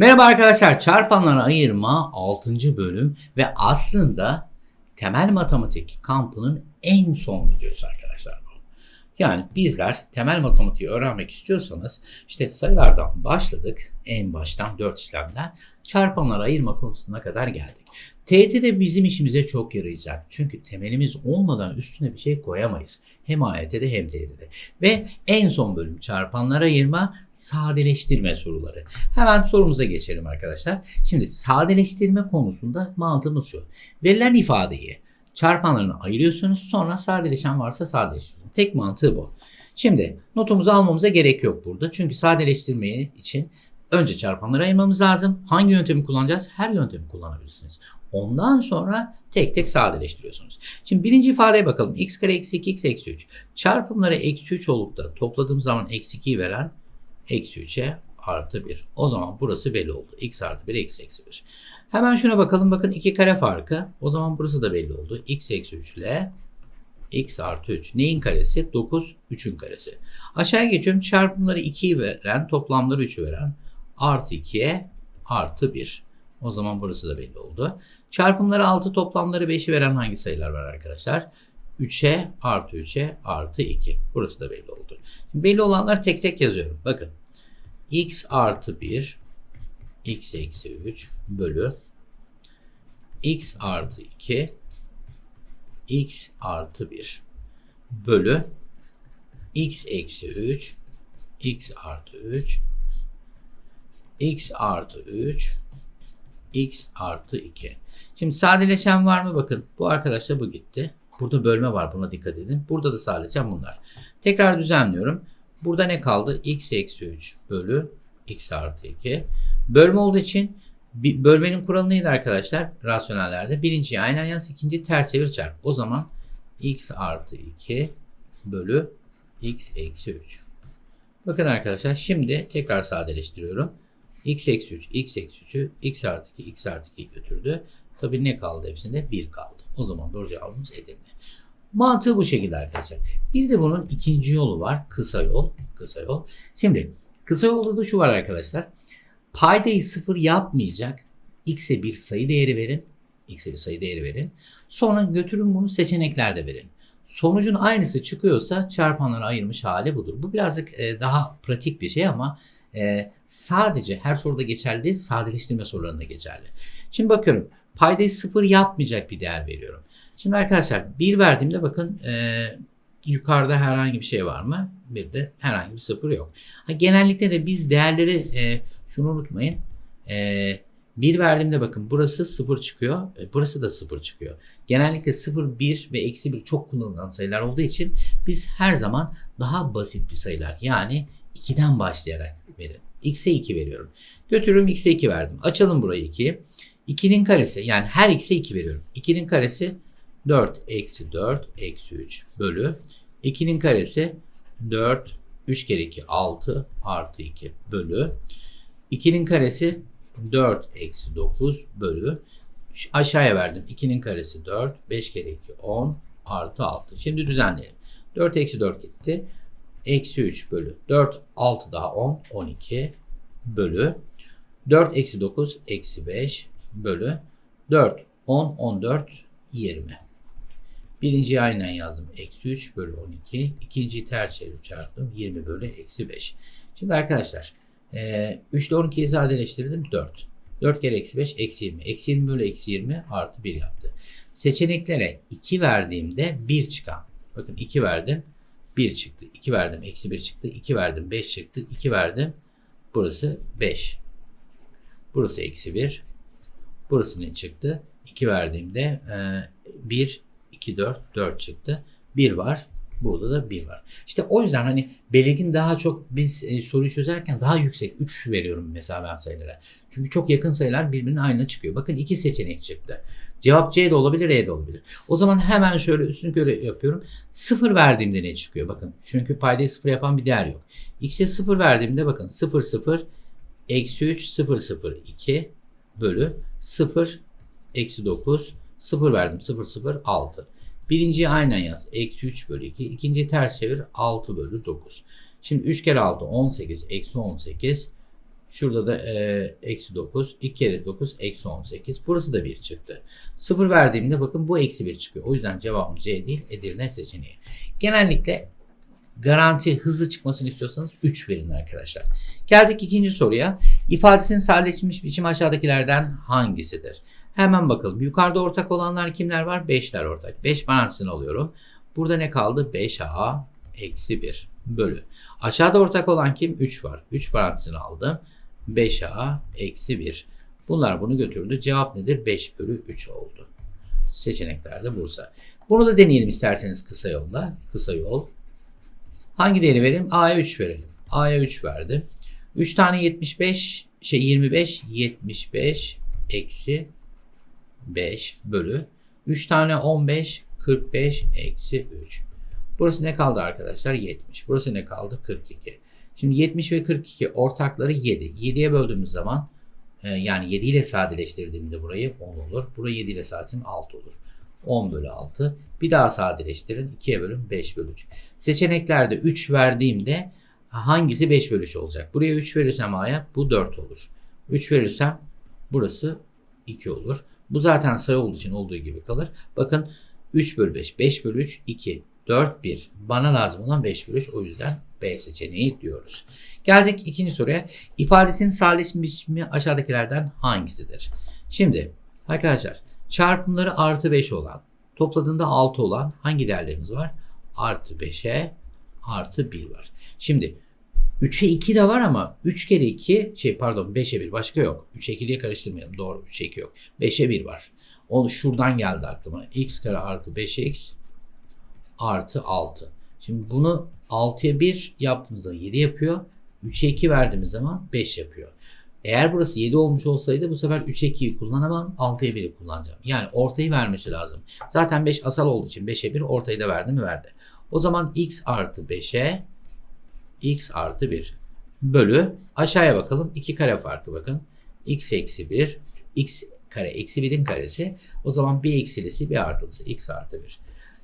Merhaba arkadaşlar, çarpanlara ayırma 6. bölüm ve aslında temel matematik kampının en son videosu arkadaşlar. Yani bizler temel matematiği öğrenmek istiyorsanız işte sayılardan başladık en baştan 4 işlemden çarpanlara ayırma konusuna kadar geldik. TET de bizim işimize çok yarayacak. Çünkü temelimiz olmadan üstüne bir şey koyamayız. Hem AYT'de hem TET'de. Ve en son bölüm çarpanlara ayırma, sadeleştirme soruları. Hemen sorumuza geçelim arkadaşlar. Şimdi sadeleştirme konusunda mantığımız şu. Verilen ifadeyi çarpanlarına ayırıyorsunuz sonra sadeleşen varsa sadeleştiriyorsunuz. Tek mantığı bu. Şimdi notumuzu almamıza gerek yok burada. Çünkü sadeleştirmeyi için önce çarpanları ayırmamız lazım. Hangi yöntemi kullanacağız? Her yöntemi kullanabilirsiniz. Ondan sonra tek tek sadeleştiriyorsunuz. Şimdi birinci ifadeye bakalım. x kare eksi 2 x eksi 3. Çarpımları eksi 3 olup da topladığım zaman eksi 2'yi veren eksi 3'e artı 1. O zaman burası belli oldu. x artı 1 eksi eksi 1. Hemen şuna bakalım. Bakın 2 kare farkı. O zaman burası da belli oldu. x eksi 3 ile x artı 3. Neyin karesi? 9, 3'ün karesi. Aşağıya geçiyorum. Çarpımları 2'yi veren, toplamları 3'ü veren artı 2'ye artı 1. O zaman burası da belli oldu. Çarpımları 6, toplamları 5'i veren hangi sayılar var arkadaşlar? 3'e artı 3'e artı 2. Burası da belli oldu. Şimdi belli olanlar tek tek yazıyorum. Bakın. x artı 1 x eksi 3 bölü x artı 2 x artı 1 bölü x eksi 3 x artı 3 x artı 3 x artı 2. Şimdi sadeleşen var mı? Bakın bu arkadaşla bu gitti. Burada bölme var buna dikkat edin. Burada da sadeleşen bunlar. Tekrar düzenliyorum. Burada ne kaldı? x eksi 3 bölü x artı 2. Bölme olduğu için bir bölmenin kuralı neydi arkadaşlar? Rasyonellerde. Birinci aynen yaz, ikinci ters çevir çarp. O zaman x artı 2 bölü x eksi 3. Bakın arkadaşlar şimdi tekrar sadeleştiriyorum. x eksi 3, x eksi 3'ü x artı 2, x artı 2 götürdü. Tabii ne kaldı hepsinde? 1 kaldı. O zaman doğru cevabımız Edirne. Mantığı bu şekilde arkadaşlar. Bir de bunun ikinci yolu var. Kısa yol. Kısa yol. Şimdi kısa yolda da şu var arkadaşlar. Paydayı sıfır yapmayacak. X'e bir sayı değeri verin. X'e bir sayı değeri verin. Sonra götürün bunu seçeneklerde verin. Sonucun aynısı çıkıyorsa çarpanlara ayırmış hali budur. Bu birazcık e, daha pratik bir şey ama e, sadece her soruda geçerli değil, sadeleştirme sorularında geçerli. Şimdi bakıyorum paydayı sıfır yapmayacak bir değer veriyorum. Şimdi arkadaşlar bir verdiğimde bakın e, yukarıda herhangi bir şey var mı? Bir de herhangi bir sıfır yok. Ha, genellikle de biz değerleri e, şunu unutmayın. E, bir verdiğimde bakın burası sıfır çıkıyor. E, burası da sıfır çıkıyor. Genellikle sıfır, bir ve eksi bir çok kullanılan sayılar olduğu için biz her zaman daha basit bir sayılar yani 2'den başlayarak verin. X'e 2 veriyorum. Götürürüm X'e 2 verdim. Açalım burayı 2'yi. 2'nin karesi yani her X'e 2 veriyorum. 2'nin karesi 4 eksi 4 eksi 3 bölü 2'nin karesi 4 3 kere 2 6 artı 2 bölü 2'nin karesi 4 eksi 9 bölü aşağıya verdim. 2'nin karesi 4 5 kere 2 10 artı 6. Şimdi düzenleyelim. 4 eksi 4 gitti. Eksi 3 bölü 4 6 daha 10 12 bölü 4 eksi 9 eksi 5 bölü 4 10 14 20. Birinciyi aynen yazdım. Eksi 3 bölü 12. İkinciyi ters çevirip çarptım. 20 bölü eksi 5. Şimdi arkadaşlar e, 3 ile 12'yi sadeleştirdim. 4. 4 kere eksi 5 eksi 20. Eksi 20 bölü eksi 20 artı 1 yaptı. Seçeneklere 2 verdiğimde 1 çıkan. Bakın 2 verdim. 1 çıktı. 2 verdim. Eksi 1 çıktı. 2 verdim. 5 çıktı. 2 verdim. Burası 5. Burası eksi 1. Burası ne çıktı? 2 verdiğimde e, 1, 2, 4, 4 çıktı. 1 var. Burada da 1 var. İşte o yüzden hani belirgin daha çok biz e, soruyu çözerken daha yüksek 3 veriyorum mesela ben sayılara. Çünkü çok yakın sayılar birbirinin aynı çıkıyor. Bakın iki seçenek çıktı. Cevap C de olabilir, E de olabilir. O zaman hemen şöyle üstünü göre yapıyorum. 0 verdiğimde ne çıkıyor? Bakın çünkü paydayı 0 yapan bir değer yok. X'e 0 verdiğimde bakın 0 0 eksi 3 0 0 2 bölü 0 eksi 9 0 verdim 0 0 6. Birinciyi aynen yaz. Eksi 3 bölü 2. İkinciyi ters çevir. 6 bölü 9. Şimdi 3 kere 6 18. Eksi 18. Şurada da e, eksi 9. 2 kere 9 eksi 18. Burası da 1 çıktı. 0 verdiğimde bakın bu eksi 1 çıkıyor. O yüzden cevabım C değil Edirne seçeneği. Genellikle garanti hızlı çıkmasını istiyorsanız 3 verin arkadaşlar. Geldik ikinci soruya. İfadesinin sadeleştirilmiş biçim aşağıdakilerden hangisidir? Hemen bakalım. Yukarıda ortak olanlar kimler var? 5'ler ortak. 5 parantezini alıyorum. Burada ne kaldı? 5a eksi 1 bölü. Aşağıda ortak olan kim? 3 var. 3 parantezini aldım. 5a eksi 1. Bunlar bunu götürdü. Cevap nedir? 5 bölü 3 oldu. Seçeneklerde Bursa. Bunu da deneyelim isterseniz kısa yolla. Kısa yol. Hangi değeri verelim? A'ya 3 verelim. A'ya 3 verdim. 3 tane 75 şey 25 75 eksi 5 bölü 3 tane 15 45 eksi 3. Burası ne kaldı arkadaşlar? 70. Burası ne kaldı? 42. Şimdi 70 ve 42 ortakları 7. 7'ye böldüğümüz zaman e, yani 7 ile sadeleştirdiğimde burayı 10 olur. Burayı 7 ile sadeleştirdiğim 6 olur. 10 bölü 6. Bir daha sadeleştirin. 2'ye bölün 5 bölü 3. Seçeneklerde 3 verdiğimde hangisi 5 bölü 3 olacak? Buraya 3 verirsem A'ya bu 4 olur. 3 verirsem burası 2 olur. Bu zaten sayı olduğu için olduğu gibi kalır. Bakın 3 bölü 5, 5 bölü 3, 2, 4, 1. Bana lazım olan 5 bölü 3. O yüzden B seçeneği diyoruz. Geldik ikinci soruya. İfadesinin sadeleştirilmiş biçimi aşağıdakilerden hangisidir? Şimdi arkadaşlar çarpımları artı 5 olan, topladığında 6 olan hangi değerlerimiz var? Artı 5'e artı 1 var. Şimdi 3'e 2 de var ama 3 kere 2 şey pardon 5'e 1 başka yok. 3'e 2'liye karıştırmayalım. Doğru 3'e 2 yok. 5'e 1 var. Onu şuradan geldi aklıma. x kare artı 5x artı 6. Şimdi bunu 6'ya 1 yaptığımızda 7 yapıyor. 3'e 2 verdiğimiz zaman 5 yapıyor. Eğer burası 7 olmuş olsaydı bu sefer 3'e 2'yi kullanamam. 6'ya 1'i kullanacağım. Yani ortayı vermesi lazım. Zaten 5 asal olduğu için 5'e 1 ortayı da verdi mi verdi. O zaman x artı 5'e x artı 1 bölü aşağıya bakalım. 2 kare farkı bakın. x eksi 1 x kare eksi 1'in karesi. O zaman bir eksilisi bir artılısı x artı 1.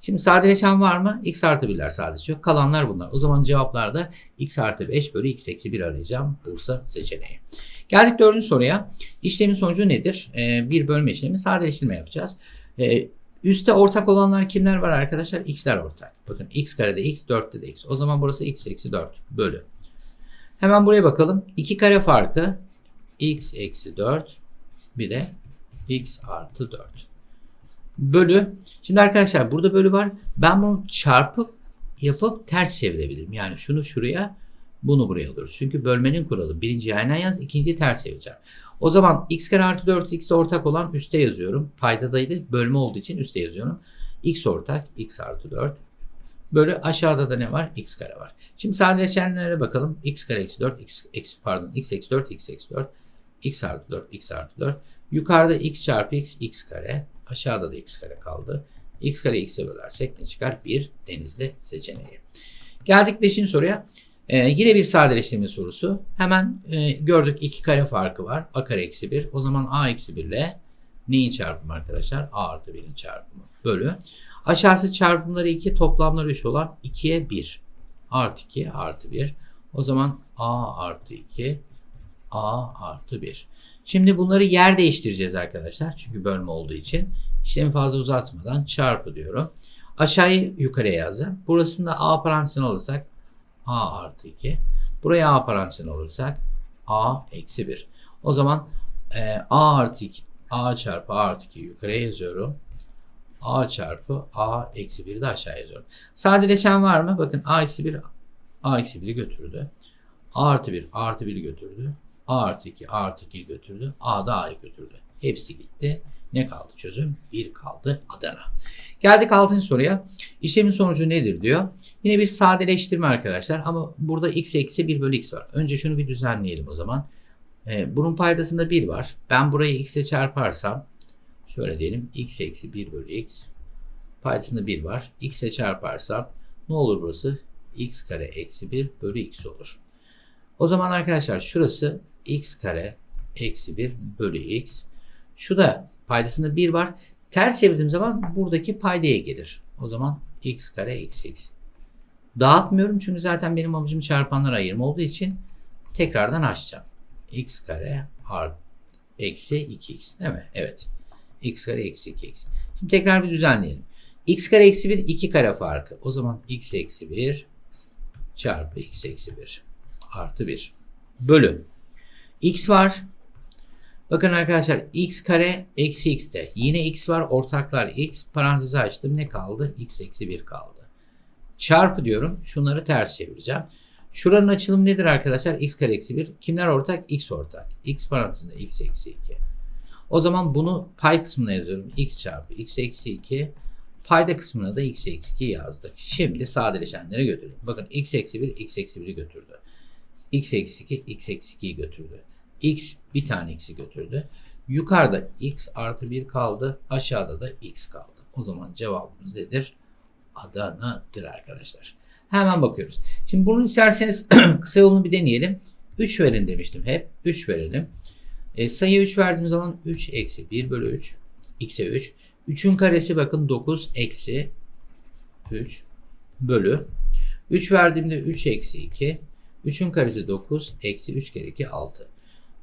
Şimdi sadeleşen var mı? x artı 1'ler sadeleşiyor. Kalanlar bunlar. O zaman cevaplarda x artı 5 bölü x eksi 1 arayacağım. Bursa seçeneği. Geldik dördüncü soruya. İşlemin sonucu nedir? Ee, bir bölme işlemi sadeleştirme yapacağız. Ee, üste ortak olanlar kimler var arkadaşlar? x'ler ortak. Bakın x karede x, 4'te de x. O zaman burası x eksi 4 bölü. Hemen buraya bakalım. 2 kare farkı x eksi 4 bir de x artı 4 bölü. Şimdi arkadaşlar burada bölü var. Ben bunu çarpıp yapıp ters çevirebilirim. Yani şunu şuraya bunu buraya alıyoruz. Çünkü bölmenin kuralı. Birinci aynen yaz, ikinci ters çevireceğim. O zaman x kare artı 4 x de ortak olan üste yazıyorum. Paydadaydı. Bölme olduğu için üste yazıyorum. x ortak x artı 4 bölü aşağıda da ne var? x kare var. Şimdi sadeleşenlere bakalım. x kare eksi 4 x eksi pardon x eksi 4 x eksi 4 x artı 4 x artı 4 yukarıda x çarpı x x kare aşağıda da x kare kaldı. x kare x'e bölersek ne çıkar? 1 denizde seçeneği. Geldik 5. soruya. Ee, yine bir sadeleştirme sorusu. Hemen e, gördük 2 kare farkı var. a kare eksi 1. O zaman a eksi 1 ile neyin çarpımı arkadaşlar? a artı 1'in çarpımı. Bölü. Aşağısı çarpımları 2 toplamları 3 olan 2'ye 1. Artı 2 artı 1. O zaman a artı 2 a artı 1. Şimdi bunları yer değiştireceğiz arkadaşlar. Çünkü bölme olduğu için. İşlemi fazla uzatmadan çarpı diyorum. Aşağıyı yukarıya yazdım. Burasında a parantezini alırsak a artı 2. Buraya a parantezini alırsak a eksi 1. O zaman e, a artı 2 a çarpı a artı 2 yukarıya yazıyorum. a çarpı a eksi 1'i de aşağı yazıyorum. Sadeleşen var mı? Bakın a eksi 1 a eksi 1'i götürdü. a artı 1 a artı 1'i götürdü. A artı 2 A artı 2 götürdü. A da A'yı götürdü. Hepsi gitti. Ne kaldı çözüm? 1 kaldı Adana. Geldik 6. soruya. İşlemin sonucu nedir diyor. Yine bir sadeleştirme arkadaşlar ama burada x eksi 1 bölü x var. Önce şunu bir düzenleyelim o zaman. Ee, bunun paydasında 1 var. Ben burayı x ile çarparsam şöyle diyelim x eksi 1 bölü x paydasında 1 var. x ile çarparsam ne olur burası? x kare eksi 1 bölü x olur. O zaman arkadaşlar şurası x kare eksi 1 bölü x. Şu da paydasında 1 var. Ters çevirdiğim zaman buradaki paydaya gelir. O zaman x kare eksi x. Dağıtmıyorum çünkü zaten benim amacım çarpanlara ayırma olduğu için tekrardan açacağım. x kare artı eksi 2x değil mi? Evet. x kare eksi 2x. Şimdi tekrar bir düzenleyelim. x kare eksi 1 2 kare farkı. O zaman x eksi 1 çarpı x eksi 1 artı 1 bölü. x var. Bakın arkadaşlar x kare eksi x'te. Yine x var. Ortaklar x. Parantezi açtım. Ne kaldı? x eksi 1 kaldı. Çarpı diyorum. Şunları ters çevireceğim. Şuranın açılımı nedir arkadaşlar? x kare eksi 1. Kimler ortak? x ortak. x parantezinde x eksi 2. O zaman bunu pay kısmına yazıyorum. x çarpı x eksi 2. Payda kısmına da x eksi 2 yazdık. Şimdi sadeleşenlere götürelim. Bakın x eksi 1 x eksi 1'i götürdü. x eksi 2 x eksi 2'yi götürdü. X bir tane x'i götürdü. Yukarıda x artı 1 kaldı. Aşağıda da x kaldı. O zaman cevabımız nedir? Adana'dır arkadaşlar. Hemen bakıyoruz. Şimdi bunun isterseniz kısa yolunu bir deneyelim. 3 verin demiştim hep. 3 verelim. E, sayıya 3 verdiğimiz zaman 3 eksi 1 bölü 3. x'e 3. 3'ün karesi bakın 9 eksi 3 bölü. 3 verdiğimde 3 eksi 2. 3'ün karesi 9 eksi 3 kere 2 6.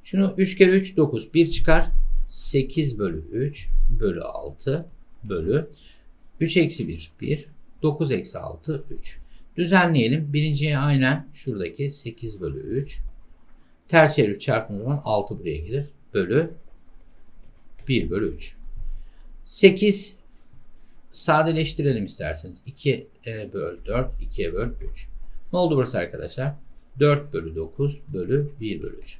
Şunu 3 kere 3 9. 1 çıkar. 8 bölü 3 bölü 6 bölü 3 eksi 1 1. 9 eksi 6 3. Düzenleyelim. Birinciye aynen şuradaki 8 bölü 3. Ters çevirip çarptığım zaman 6 buraya gelir. Bölü 1 bölü 3. 8 sadeleştirelim isterseniz. 2 e, böl 4, 2'ye böl 3. Ne oldu burası arkadaşlar? 4 bölü 9 bölü 1 bölü 3.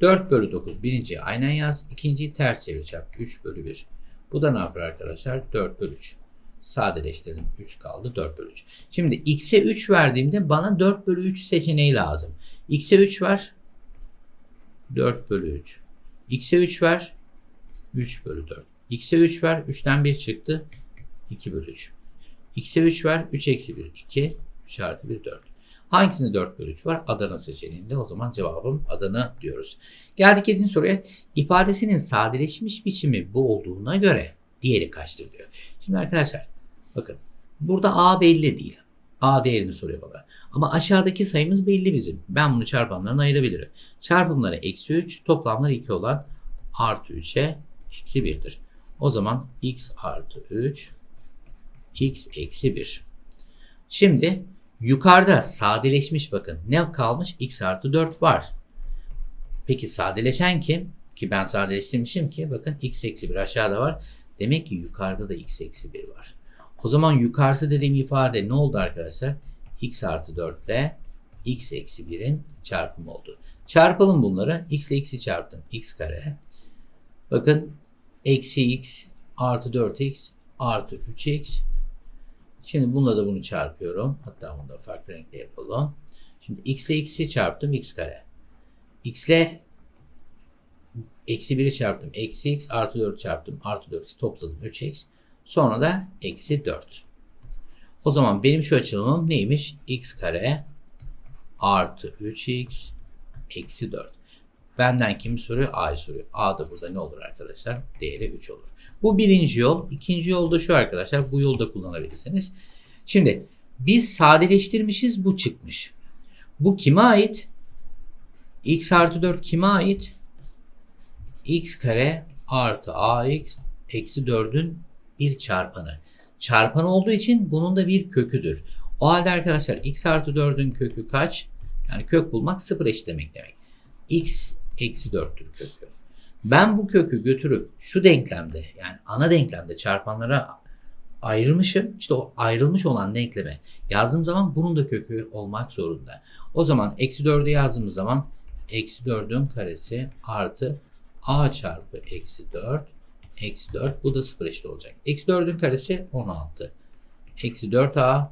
4 bölü 9 birinciyi aynen yaz. ikinciyi ters çevir çarp. 3 bölü 1. Bu da ne yapar arkadaşlar? 4 bölü 3. Sadeleştirdim. 3 kaldı. 4 bölü 3. Şimdi x'e 3 verdiğimde bana 4 bölü 3 seçeneği lazım. x'e 3 ver. 4 bölü 3. x'e 3 ver. 3 bölü 4. x'e 3 ver. 3'ten 1 çıktı. 2 bölü 3. x'e 3 ver. 3 eksi 1. 2. 3 artı 1 4. Hangisinde 4 bölü 3 var? Adana seçeneğinde. O zaman cevabım Adana diyoruz. Geldik 7. soruya. İfadesinin sadeleşmiş biçimi bu olduğuna göre diğeri kaçtır diyor. Şimdi arkadaşlar bakın burada A belli değil. A değerini soruyor bana. Ama aşağıdaki sayımız belli bizim. Ben bunu çarpanlarına ayırabilirim. Çarpımları eksi 3, toplamları 2 olan artı 3'e eksi 1'dir. O zaman x artı 3, x eksi 1. Şimdi yukarıda sadeleşmiş bakın. Ne kalmış? x artı 4 var. Peki sadeleşen kim? Ki ben sadeleştirmişim ki bakın x eksi 1 aşağıda var. Demek ki yukarıda da x eksi 1 var. O zaman yukarısı dediğim ifade ne oldu arkadaşlar? x artı 4 ile x eksi 1'in çarpımı oldu. Çarpalım bunları. x ile x'i çarptım. x kare. Bakın eksi x artı 4x artı 3x. Şimdi bununla da bunu çarpıyorum. Hatta bunu da farklı renkle yapalım. Şimdi x ile x'i çarptım x kare. x ile eksi 1'i çarptım. Eksi x artı 4 çarptım. Artı 4x topladım 3x. Sonra da eksi 4. O zaman benim şu açılımım neymiş? x kare artı 3x eksi 4. Benden kimi soruyor? A'yı soruyor. A da burada ne olur arkadaşlar? Değeri 3 olur. Bu birinci yol. İkinci yol da şu arkadaşlar. Bu yolda kullanabilirsiniz. Şimdi biz sadeleştirmişiz. Bu çıkmış. Bu kime ait? x artı 4 kime ait? x kare artı ax eksi 4'ün bir çarpanı. Çarpan olduğu için bunun da bir köküdür. O halde arkadaşlar x artı 4'ün kökü kaç? Yani kök bulmak sıfır eşitlemek demek. x eksi 4'tür kökü. Ben bu kökü götürüp şu denklemde yani ana denklemde çarpanlara ayrılmışım. İşte o ayrılmış olan denkleme yazdığım zaman bunun da kökü olmak zorunda. O zaman eksi 4'ü yazdığımız zaman eksi 4'ün karesi artı a çarpı eksi 4 eksi 4 bu da 0 eşit olacak. Eksi 4'ün karesi 16. Eksi 4a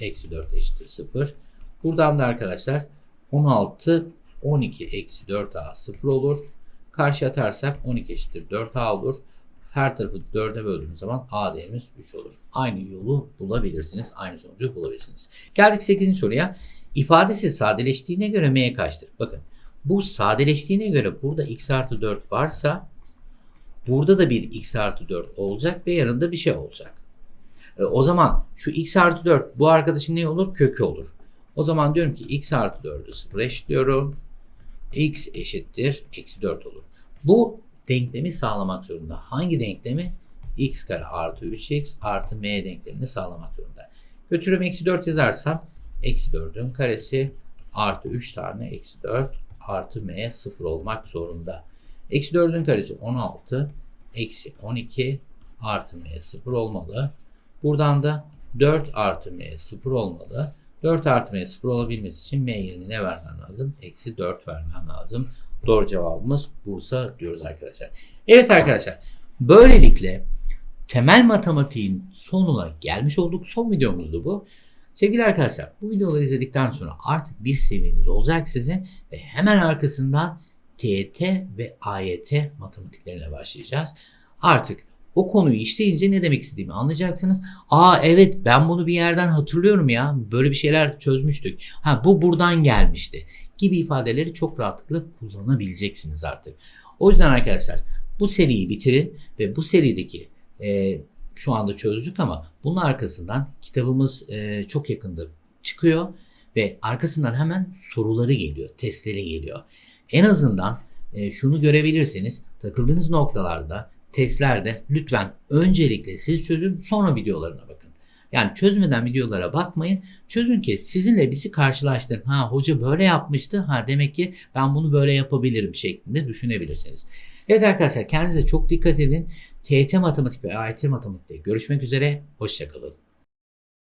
eksi 4 eşittir 0. Buradan da arkadaşlar 16 12 eksi 4a 0 olur. Karşı atarsak 12 eşittir 4a olur. Her tarafı 4'e böldüğümüz zaman a değerimiz 3 olur. Aynı yolu bulabilirsiniz. Aynı sonucu bulabilirsiniz. Geldik 8. soruya. İfadesi sadeleştiğine göre m kaçtır? Bakın bu sadeleştiğine göre burada x artı 4 varsa burada da bir x artı 4 olacak ve yanında bir şey olacak. E, o zaman şu x artı 4 bu arkadaşın ne olur? Kökü olur. O zaman diyorum ki x artı 4'ü 0 eşitliyorum. X eşittir eksi 4 olur. Bu denklemi sağlamak zorunda. Hangi denklemi? x kare artı 3x artı m denklemini sağlamak zorunda. Götürüm eksi 4 yazarsam eksi 4'ün karesi artı 3 tane eksi 4 artı m 0 olmak zorunda. Eksi 4'ün karesi 16 eksi 12 artı m 0 olmalı. Buradan da 4 artı m 0 olmalı. 4 artı 0 olabilmesi için m yerine ne vermem lazım? Eksi 4 vermem lazım. Doğru cevabımız Bursa diyoruz arkadaşlar. Evet arkadaşlar. Böylelikle temel matematiğin sonuna gelmiş olduk. Son videomuzdu bu. Sevgili arkadaşlar bu videoları izledikten sonra artık bir seviyeniz olacak sizin ve hemen arkasından TET ve AYT matematiklerine başlayacağız. Artık o konuyu işleyince ne demek istediğimi anlayacaksınız. Aa evet ben bunu bir yerden hatırlıyorum ya. Böyle bir şeyler çözmüştük. Ha bu buradan gelmişti gibi ifadeleri çok rahatlıkla kullanabileceksiniz artık. O yüzden arkadaşlar bu seriyi bitirin ve bu serideki e, şu anda çözdük ama bunun arkasından kitabımız e, çok yakında çıkıyor ve arkasından hemen soruları geliyor, testleri geliyor. En azından e, şunu görebilirseniz takıldığınız noktalarda, testlerde lütfen öncelikle siz çözün sonra videolarına bakın. Yani çözmeden videolara bakmayın. Çözün ki sizinle bizi karşılaştırın. Ha hoca böyle yapmıştı. Ha demek ki ben bunu böyle yapabilirim şeklinde düşünebilirsiniz. Evet arkadaşlar kendinize çok dikkat edin. TYT matematik ve AYT matematikte görüşmek üzere. Hoşçakalın.